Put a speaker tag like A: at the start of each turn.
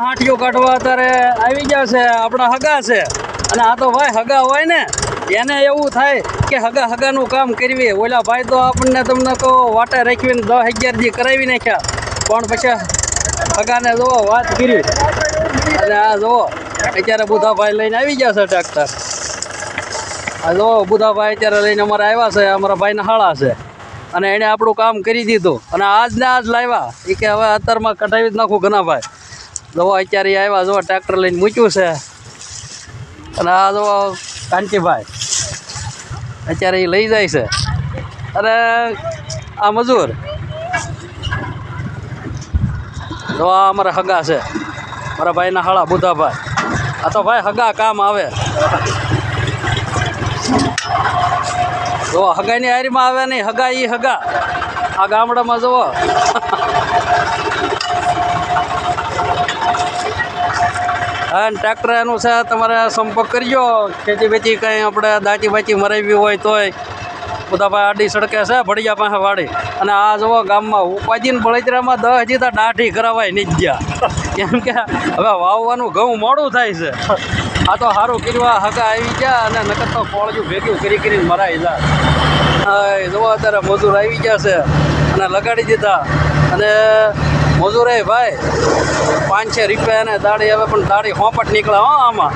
A: હાંઠિયો કાઢવા અત્યારે આવી ગયા છે, આપણા હગા છે. અને આ તો ભાઈ હગા હોય ને, એને એવું થાય કે હગા હગાનું કામ કરવી. ઓલા ભાઈ તો આપણને તમને કહો, વાટે રાખીને દસ અગિયાર દી કરાવી નાખ્યા. પણ પછી હગાને જુઓ વાત કરી. અને આ જુઓ અત્યારે બુધાભાઈ લઈને આવી ગયા છે ટ્રેક્ટર. આ જુઓ બુધાભાઈ અત્યારે લઈને અમારે આવ્યા છે, અમારા ભાઈના હાળા છે. અને એણે આપણું કામ કરી દીધું. અને આજ ને આજ લાવ્યા. એ કે હવે અત્યારમાં કઢાવી જ નાખું ઘનાભાઈ જુઓ અત્યારે આવ્યા જુઓ ટ્રેક્ટર લઈને મૂક્યું છે. અને આ જોવો કાંતિભાઈ, અત્યારે એ લઈ જાય છે. અને આ મજૂર, જો આ અમારા હગા છે. મારા ભાઈના હાળા બુધાભાઈ. આ તો ભાઈ હગા કામ આવે. જો હગાની હારીમાં આવે નહીં હગા એ હગા. આ ગામડામાં જુઓ હા ને ટ્રેક્ટર એનું છે, તમારે સંપર્ક કરજો. ખેતી બેતી કંઈ આપણે દાંચી બાંચી મરાવી હોય તોય બધા ભાઈ આડી સડકે છે, ભળિયા પાસે વાડી. અને આ જુઓ ગામમાં ઉપાજીને બળતરામાં દસ હજી તો દાઢી કરાવાય નહીં ગયા. કેમ કે હવે વાવવાનું ઘઉં મોડું થાય છે. આ તો સારું કરવા હગા આવી ગયા અને નકર તો કોળજું ભેગું કરી કરીને મરાઈ જાય જુઓ અત્યારે મજૂર આવી ગયા છે. અને લગાડી દીધા. અને મજૂરે ભાઈ, પાંચ છ રૂપિયા ને દાડી હવે પણ દાડી હોંપટ નીકળે હો આમાં.